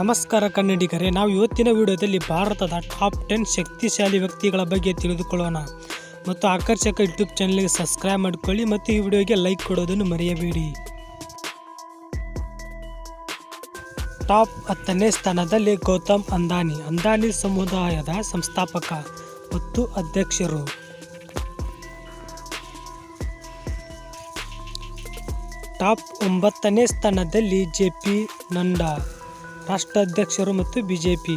ನಮಸ್ಕಾರ ಕನ್ನಡಿಗರೇ, ನಾವು ಇವತ್ತಿನ ವಿಡಿಯೋದಲ್ಲಿ ಭಾರತದ ಟಾಪ್ ಟೆನ್ ಶಕ್ತಿಶಾಲಿ ವ್ಯಕ್ತಿಗಳ ಬಗ್ಗೆ ತಿಳಿದುಕೊಳ್ಳೋಣ. ಮತ್ತು ಆಕರ್ಷಕ ಯೂಟ್ಯೂಬ್ ಚಾನಲ್ಗೆ ಸಬ್ಸ್ಕ್ರೈಬ್ ಮಾಡಿಕೊಳ್ಳಿ ಮತ್ತು ಈ ವಿಡಿಯೋಗೆ ಲೈಕ್ ಕೊಡೋದನ್ನು ಮರೆಯಬೇಡಿ. ಟಾಪ್ ಹತ್ತನೇ ಸ್ಥಾನದಲ್ಲಿ ಗೌತಮ್ ಅಂದಾನಿ ಅಂದಾನಿ ಸಮುದಾಯದ ಸಂಸ್ಥಾಪಕ ಮತ್ತು ಅಧ್ಯಕ್ಷರು. ಟಾಪ್ ಒಂಬತ್ತನೇ ಸ್ಥಾನದಲ್ಲಿ ಜೆ ಪಿ ನಡ್ಡಾ ರಾಷ್ಟ್ರಾಧ್ಯಕ್ಷರು ಮತ್ತು ಬಿಜೆಪಿ.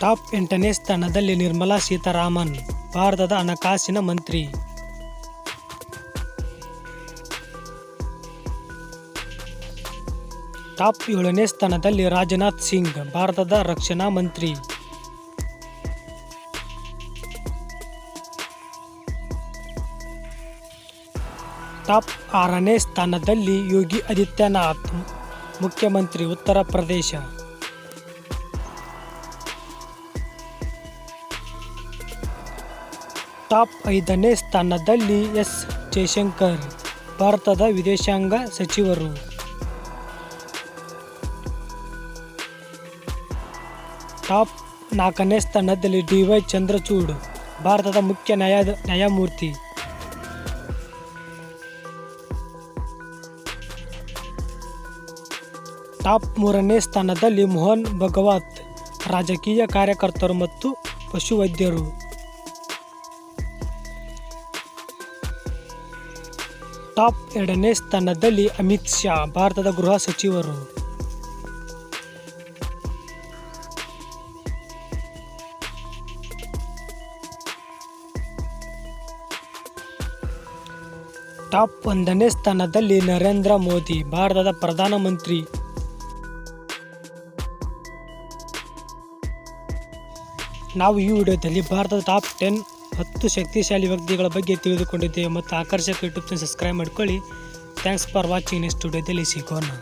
ಟಾಪ್ ಎಂಟನೇ ಸ್ಥಾನದಲ್ಲಿ ನಿರ್ಮಲಾ ಸೀತಾರಾಮನ್, ಭಾರತದ ಹಣಕಾಸಿನ ಮಂತ್ರಿ. ಟಾಪ್ ಏಳನೇ ಸ್ಥಾನದಲ್ಲಿ ರಾಜನಾಥ್ ಸಿಂಗ್, ಭಾರತದ ರಕ್ಷಣಾ ಮಂತ್ರಿ. ಟಾಪ್ ಆರನೇ ಸ್ಥಾನದಲ್ಲಿ ಯೋಗಿ ಆದಿತ್ಯನಾಥ್, ಮುಖ್ಯಮಂತ್ರಿ ಉತ್ತರ ಪ್ರದೇಶ. ಟಾಪ್ ಐದನೇ ಸ್ಥಾನದಲ್ಲಿ ಎಸ್. ಜಯಶಂಕರ್ ಭಾರತದ ವಿದೇಶಾಂಗ ಸಚಿವರು. ಟಾಪ್ ನಾಲ್ಕನೇ ಸ್ಥಾನದಲ್ಲಿ ಡಿ ವೈ ಚಂದ್ರಚೂಡ್, ಭಾರತದ ಮುಖ್ಯ ನ್ಯಾಯ, ನ್ಯಾಯಮೂರ್ತಿ. ಟಾಪ್ ಮೂರನೇ ಸ್ಥಾನದಲ್ಲಿ ಮೋಹನ್ ಭಗವತ್, ರಾಜಕೀಯ ಕಾರ್ಯಕರ್ತರು ಮತ್ತು ಪಶುವೈದ್ಯರು. ಟಾಪ್ ಎರಡನೇ ಸ್ಥಾನದಲ್ಲಿ ಅಮಿತ್ ಶಾ, ಭಾರತದ ಗೃಹ ಸಚಿವರು. ಟಾಪ್ ಒಂದನೇ ಸ್ಥಾನದಲ್ಲಿ ನರೇಂದ್ರ ಮೋದಿ, ಭಾರತದ ಪ್ರಧಾನಮಂತ್ರಿ ನಾವು ಈ ವಿಡಿಯೋದಲ್ಲಿ ಭಾರತದ ಟಾಪ್ ಟೆನ್ ಹತ್ತು ಶಕ್ತಿಶಾಲಿ ವ್ಯಕ್ತಿಗಳ ಬಗ್ಗೆ ತಿಳಿದುಕೊಂಡಿದ್ದೇವೆ ಮತ್ತು ಆಕರ್ಷಕ ಯೂಟ್ಯೂಬ್ನ ಸಬ್ಸ್ಕ್ರೈಬ್ ಮಾಡ್ಕೊಳ್ಳಿ. ಥ್ಯಾಂಕ್ಸ್ ಫಾರ್ ವಾಚಿಂಗ್ ನೆಕ್ಸ್ಟ್ ವಿಡಿಯೋದಲ್ಲಿ ಸಿಗೋಣ.